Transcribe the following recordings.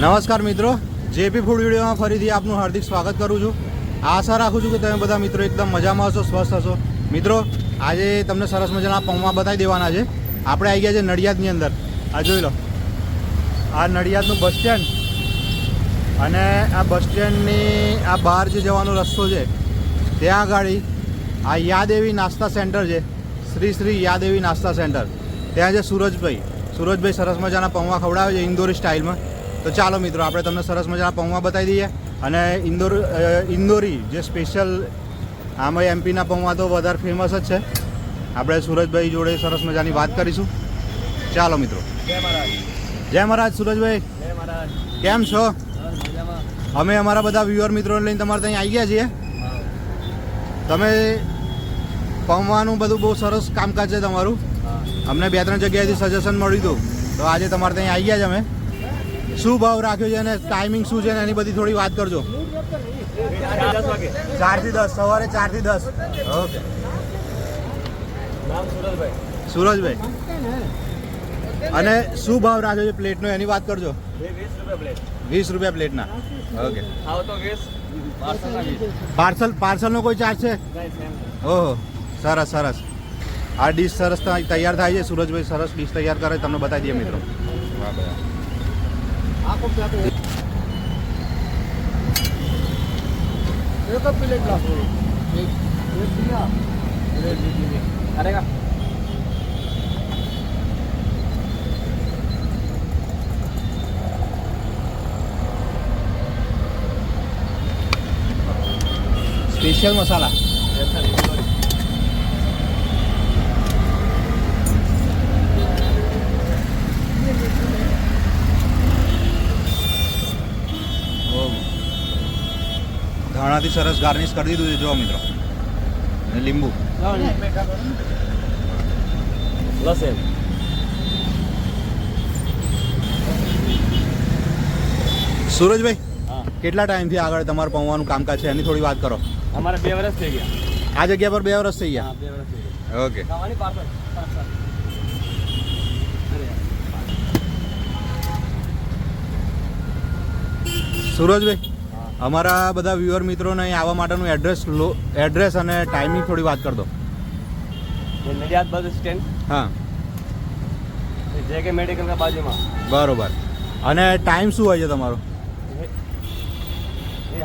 નમસ્કાર મિત્રો. JP food વિડીયોમાં ફરીથી આપનું હાર્દિક સ્વાગત કરું છું. આશા રાખું છું કે તમે બધા મિત્રો એકદમ મજામાં હશો, સ્વસ્થ હશો. મિત્રો, આજે તમને સરસ મજાના પૌવા બતાવી દેવાના છે. આપણે આવી ગયા છે નડિયાદની અંદર. આ જોઈ લો. આ નડિયાદનું બસ સ્ટેન્ડ. અને આ બસ સ્ટેન્ડની આ બહાર જે જવાનો રસ્તો છે, ત્યાં આગળ આ યાદેવી નાસ્તા સેન્ટર છે. શ્રી શ્રી યાદેવી નાસ્તા સેન્ટર. ત્યાં છે સુરજભાઈ. સુરજભાઈ સરસ મજાના પૌવા ખવડાવે છે ઇન્દોરી સ્ટાઇલમાં. તો ચાલો મિત્રો આપણે તમને સરસ મજાના પૌવા બતાવી દઈએ. અને ઇન્દોર ઇન્દોરી જે સ્પેશિયલ આમાં એમપીના પૌવા તો વધારે ફેમસ જ છે. આપણે સુરજભાઈ જોડે સરસ મજાની વાત કરીશું. ચાલો મિત્રો. જય મહારાજ. જય મહારાજ સુરજભાઈ. જય મહારાજ. કેમ છો? અમે અમારા બધા વ્યુઅર મિત્રોને લઈને તમારે ત્યાં આવી ગયા છીએ. તમે પૌવાનું બધું બહુ સરસ કામકાજ છે તમારું. અમને બે ત્રણ જગ્યાએથી સજેશન મળ્યું હતું. તો આજે તમારે ત્યાં આવી ગયા છે અમે. શું ભાવ રાખ્યો છે અને ટાઈમિંગ શું છે ને એની બધી થોડી વાત કરજો. ચારથી દસ સવારે ચારથી દસ. ઓકે. સુરજભાઈ. અને શું ભાવ રાખ્યો છે પ્લેટનો એની વાત કરજો. વીસ રૂપિયા પ્લેટના. ઓકે. પાર્સલ પાર્સલનો કોઈ ચાર્જ છે? ઓહો સરસ સરસ. આ ડીશ સરસ તૈયાર થાય છે. સુરજભાઈ સરસ ડીશ તૈયાર કરે તમને બતાવી દઈએ મિત્રો. એક પ્લેટ લાવો એક પ્લેટ અરે કા સ્પેશિયલ મસાલા ધાણાથી સરસ ગાર્નિશ કરી દીધું છે જો મિત્રો. અને લીંબુ. લસેન સુરજભાઈ કેટલા ટાઈમથી આગળ તમારે પહોંચવાનું કામકાજ છે? એની થોડી વાત કરો. અમારે બે વર્ષ થઈ ગયા. આ જગ્યા પર બે વર્ષ થઈ ગયા? ઓકે. સુરજભાઈ અમારા બધા વ્યુઅર મિત્રોને અહીં આવવા માટેનું એડ્રેસ લો એડ્રેસ અને ટાઈમિંગ થોડી વાત કરી દો. નડિયાદ બસ સ્ટેન્ડ હા. જે કે મેડિકલના બાજુમાં. બરોબર. અને ટાઈમ શું હોય છે તમારો?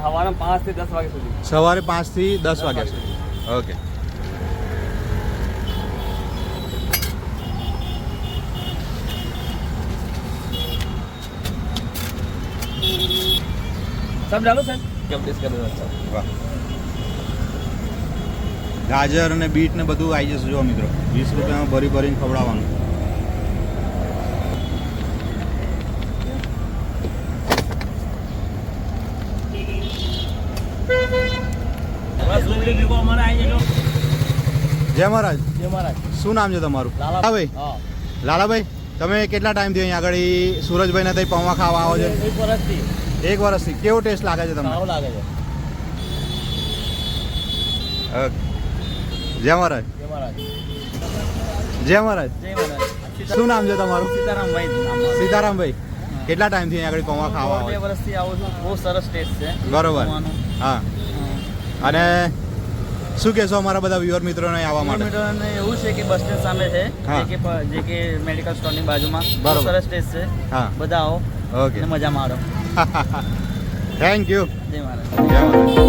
સવારે પાંચથી દસ વાગ્યા સુધી. સવારે પાંચથી દસ વાગ્યા સુધી. ઓકે सब डालो सर क्या प्लेस कर दो सब વાહ ગાજર અને બીટ ને બધું આવી જશે જો મિત્રો વીસ રૂપિયામાં ભરી ભરીને ખવડાવવાનું बस उंगली देखो हमारा आएंगे लोग જય મહારાજ ये महाराज શું નામ છે તમારું लाला લાલાભાઈ हाँ લાલાભાઈ તમે કેટલા ટાઈમથી અહીં આગળ સુરજભાઈને ત્યાં પૌવા ખાવા આવો છો એક વર્ષથી કેવો ટેસ્ટ લાગે છે તમને? સારો લાગે છે. જય મહારાજ. જય મહારાજ. જય મહારાજ. જય મહારાજ. શું નામ છે તમારું? સીતારામભાઈ. સીતારામભાઈ કેટલા ટાઈમથી અહીંયા આગળ કોમા ખાવા બે વર્ષથી આવું છું. બહુ સરસ ટેસ્ટ છે. બરોબર. હા. અને શું કહેશો અમારા બધા વ્યુઅર મિત્રોને આવવા માટે? મિત્રોને એવું છે કે બસ સ્ટેન્ડ સામે છે જે કે જે કે મેડિકલ સ્ટોરની બાજુમાં. બહુ સરસ સ્ટેજ છે. હા. બધા આવો ઓકે મજા મારો થેન્ક યુ જય મહારાજ જય મહારાજ